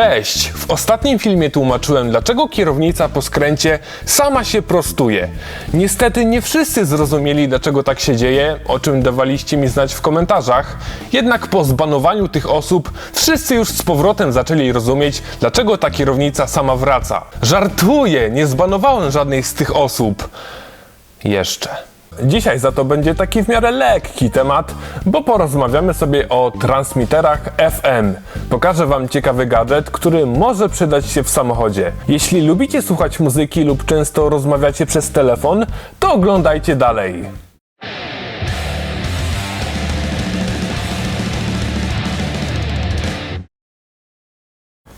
Cześć! W ostatnim filmie tłumaczyłem, dlaczego kierownica po skręcie sama się prostuje. Niestety nie wszyscy zrozumieli, dlaczego tak się dzieje, o czym dawaliście mi znać w komentarzach. Jednak po zbanowaniu tych osób, wszyscy już z powrotem zaczęli rozumieć, dlaczego ta kierownica sama wraca. Żartuję, nie zbanowałem żadnej z tych osób. Jeszcze. Dzisiaj za to będzie taki w miarę lekki temat, bo porozmawiamy sobie o transmiterach FM. Pokażę Wam ciekawy gadżet, który może przydać się w samochodzie. Jeśli lubicie słuchać muzyki lub często rozmawiacie przez telefon, to oglądajcie dalej.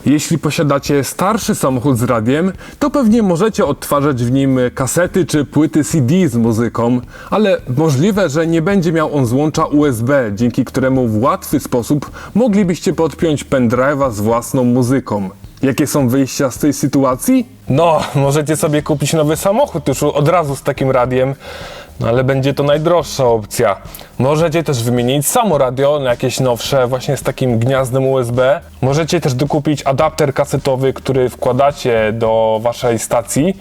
Jeśli posiadacie starszy samochód z radiem, to pewnie możecie odtwarzać w nim kasety czy płyty CD z muzyką, ale możliwe, że nie będzie miał on złącza USB, dzięki któremu w łatwy sposób moglibyście podpiąć pendrive'a z własną muzyką. Jakie są wyjścia z tej sytuacji? No, możecie sobie kupić nowy samochód już od razu z takim radiem, no ale będzie to najdroższa opcja. Możecie też wymienić samo radio na jakieś nowsze, właśnie z takim gniazdem USB. Możecie też dokupić adapter kasetowy, który wkładacie do waszej stacji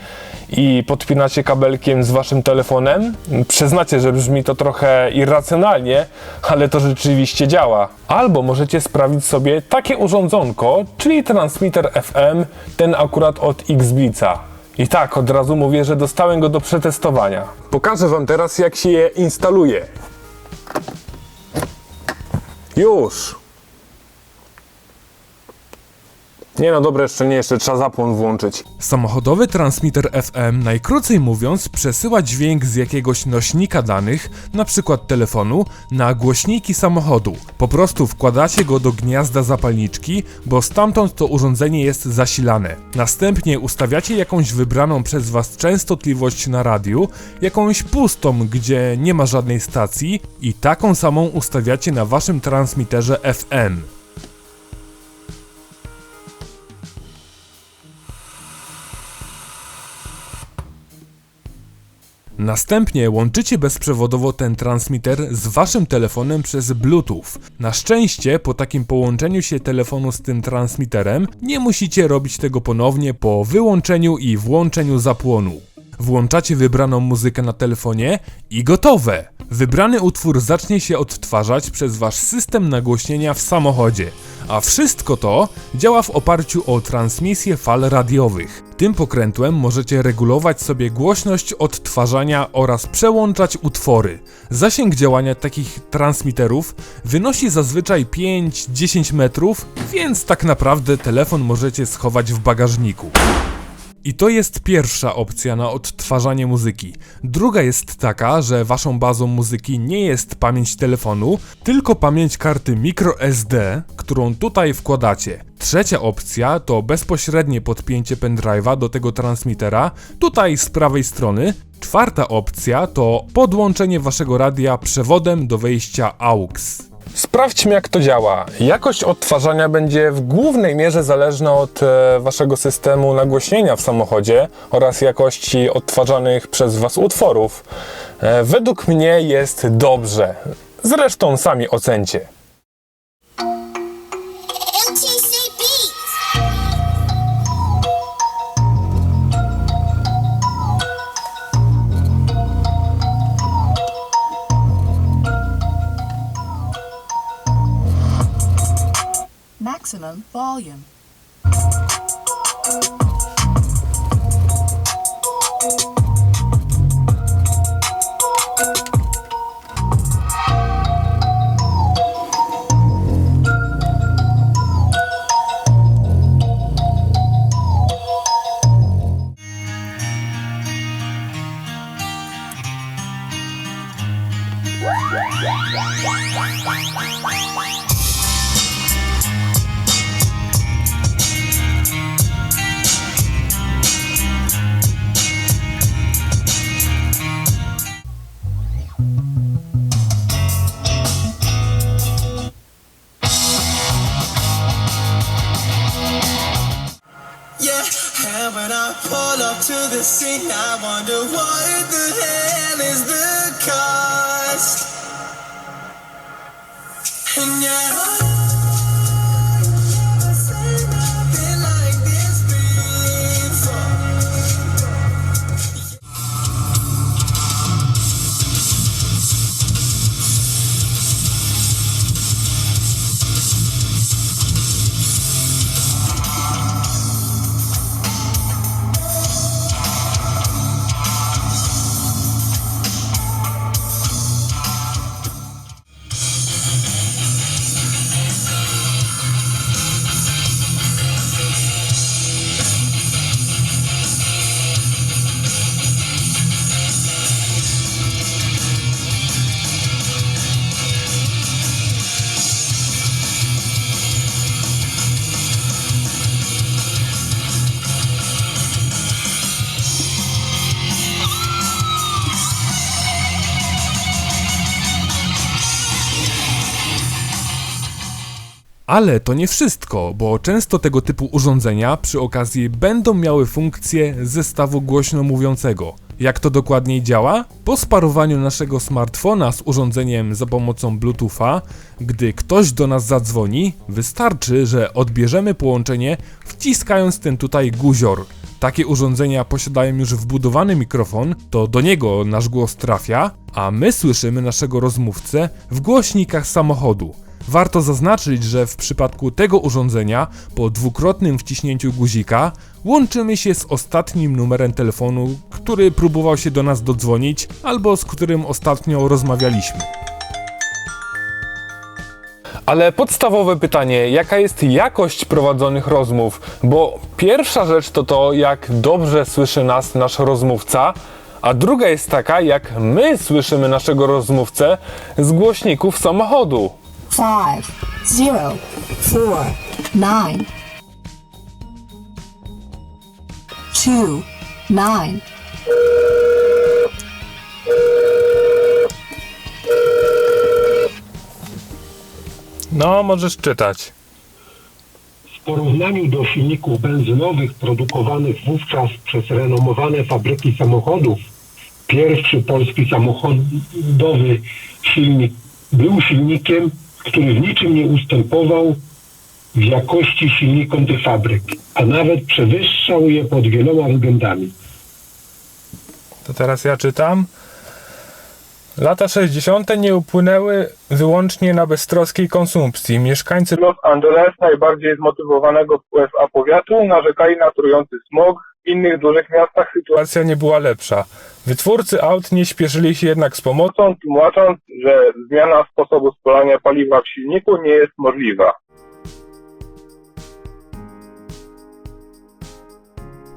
i podpinacie kabelkiem z waszym telefonem. Przyznacie, że brzmi to trochę irracjonalnie, ale to rzeczywiście działa. Albo możecie sprawić sobie takie urządzonko, czyli transmitter FM, ten akurat od Xblica. I tak, od razu mówię, że dostałem go do przetestowania. Pokażę wam teraz, jak się je instaluje. Już. Nie no, dobre, jeszcze nie, jeszcze trzeba zapłon włączyć. Samochodowy transmitter FM, najkrócej mówiąc, przesyła dźwięk z jakiegoś nośnika danych, np. telefonu, na głośniki samochodu. Po prostu wkładacie go do gniazda zapalniczki, bo stamtąd to urządzenie jest zasilane. Następnie ustawiacie jakąś wybraną przez Was częstotliwość na radiu, jakąś pustą, gdzie nie ma żadnej stacji i taką samą ustawiacie na Waszym transmitterze FM. Następnie łączycie bezprzewodowo ten transmitter z waszym telefonem przez Bluetooth. Na szczęście po takim połączeniu się telefonu z tym transmitterem nie musicie robić tego ponownie po wyłączeniu i włączeniu zapłonu. Włączacie wybraną muzykę na telefonie i gotowe! Wybrany utwór zacznie się odtwarzać przez wasz system nagłośnienia w samochodzie, a wszystko to działa w oparciu o transmisję fal radiowych. Tym pokrętłem możecie regulować sobie głośność odtwarzania oraz przełączać utwory. Zasięg działania takich transmiterów wynosi zazwyczaj 5-10 metrów, więc tak naprawdę telefon możecie schować w bagażniku. I to jest pierwsza opcja na odtwarzanie muzyki. Druga jest taka, że waszą bazą muzyki nie jest pamięć telefonu, tylko pamięć karty microSD, którą tutaj wkładacie. Trzecia opcja to bezpośrednie podpięcie pendrive'a do tego transmitera, tutaj z prawej strony. Czwarta opcja to podłączenie waszego radia przewodem do wejścia AUX. Sprawdźmy, jak to działa. Jakość odtwarzania będzie w głównej mierze zależna od e, waszego systemu nagłośnienia w samochodzie oraz jakości odtwarzanych przez was utworów. E, według mnie jest dobrze. Zresztą sami ocencie. maximum volume. When I pull up to the scene, I wonder what the hell is the cost. And yeah, Ale to nie wszystko, bo często tego typu urządzenia przy okazji będą miały funkcję zestawu głośno mówiącego. Jak to dokładniej działa? Po sparowaniu naszego smartfona z urządzeniem za pomocą Bluetootha, gdy ktoś do nas zadzwoni, wystarczy, że odbierzemy połączenie wciskając ten tutaj guzior. Takie urządzenia posiadają już wbudowany mikrofon, to do niego nasz głos trafia, a my słyszymy naszego rozmówcę w głośnikach samochodu. Warto zaznaczyć, że w przypadku tego urządzenia po dwukrotnym wciśnięciu guzika łączymy się z ostatnim numerem telefonu, który próbował się do nas dodzwonić albo z którym ostatnio rozmawialiśmy. Ale podstawowe pytanie, jaka jest jakość prowadzonych rozmów? Bo pierwsza rzecz to to, jak dobrze słyszy nas nasz rozmówca, a druga jest taka, jak my słyszymy naszego rozmówcę z głośników samochodu. Five, zero, four, nine. Two, nine. No, możesz czytać. W porównaniu do silników benzynowych produkowanych wówczas przez renomowane fabryki samochodów, pierwszy polski samochodowy silnik był silnikiem, który w niczym nie ustępował w jakości silnikom tych fabryk, a nawet przewyższał je pod wieloma względami. To teraz ja czytam. Lata 60. nie upłynęły wyłącznie na beztroskiej konsumpcji. Mieszkańcy Los Angeles, najbardziej zmotywowanego w USA powiatu, narzekali na trujący smog. W innych dużych miastach sytuacja nie była lepsza. Wytwórcy aut nie śpieszyli się jednak z pomocą. tłumacząc, że zmiana sposobu spalania paliwa w silniku nie jest możliwa.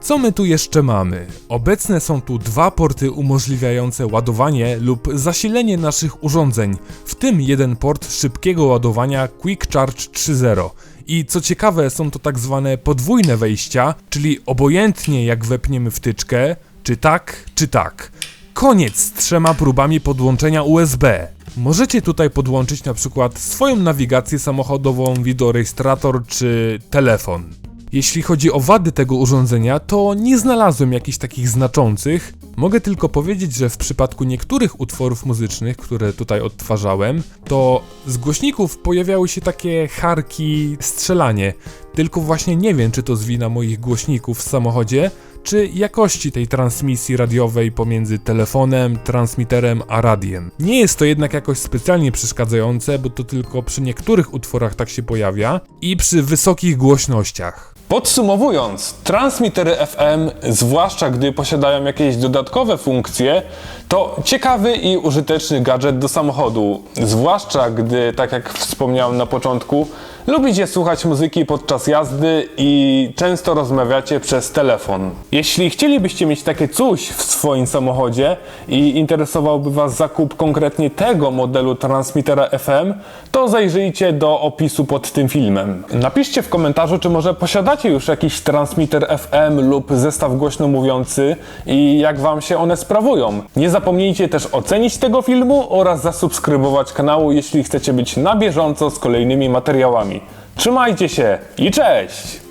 Co my tu jeszcze mamy? Obecne są tu dwa porty umożliwiające ładowanie lub zasilenie naszych urządzeń, w tym jeden port szybkiego ładowania Quick Charge 3.0. I co ciekawe, są to tak zwane podwójne wejścia, czyli obojętnie jak wepniemy wtyczkę, czy tak, czy tak. Koniec z trzema próbami podłączenia USB. Możecie tutaj podłączyć na przykład swoją nawigację samochodową, wideorejestrator czy telefon. Jeśli chodzi o wady tego urządzenia, to nie znalazłem jakichś takich znaczących. Mogę tylko powiedzieć, że w przypadku niektórych utworów muzycznych, które tutaj odtwarzałem, to z głośników pojawiały się takie charki strzelanie. Tylko właśnie nie wiem, czy to z wina moich głośników w samochodzie, czy jakości tej transmisji radiowej pomiędzy telefonem, transmiterem a radiem. Nie jest to jednak jakoś specjalnie przeszkadzające, bo to tylko przy niektórych utworach tak się pojawia i przy wysokich głośnościach. Podsumowując, transmitery FM, zwłaszcza gdy posiadają jakieś dodatkowe funkcje, to ciekawy i użyteczny gadżet do samochodu. Zwłaszcza gdy, tak jak wspomniałem na początku, lubicie słuchać muzyki podczas jazdy i często rozmawiacie przez telefon. Jeśli chcielibyście mieć takie coś w swoim samochodzie i interesowałby Was zakup konkretnie tego modelu transmitera FM, to zajrzyjcie do opisu pod tym filmem. Napiszcie w komentarzu, czy może posiadacie już jakiś transmitter FM lub zestaw głośno mówiący i jak Wam się one sprawują. Nie zapomnijcie też ocenić tego filmu oraz zasubskrybować kanału, jeśli chcecie być na bieżąco z kolejnymi materiałami. Trzymajcie się i cześć!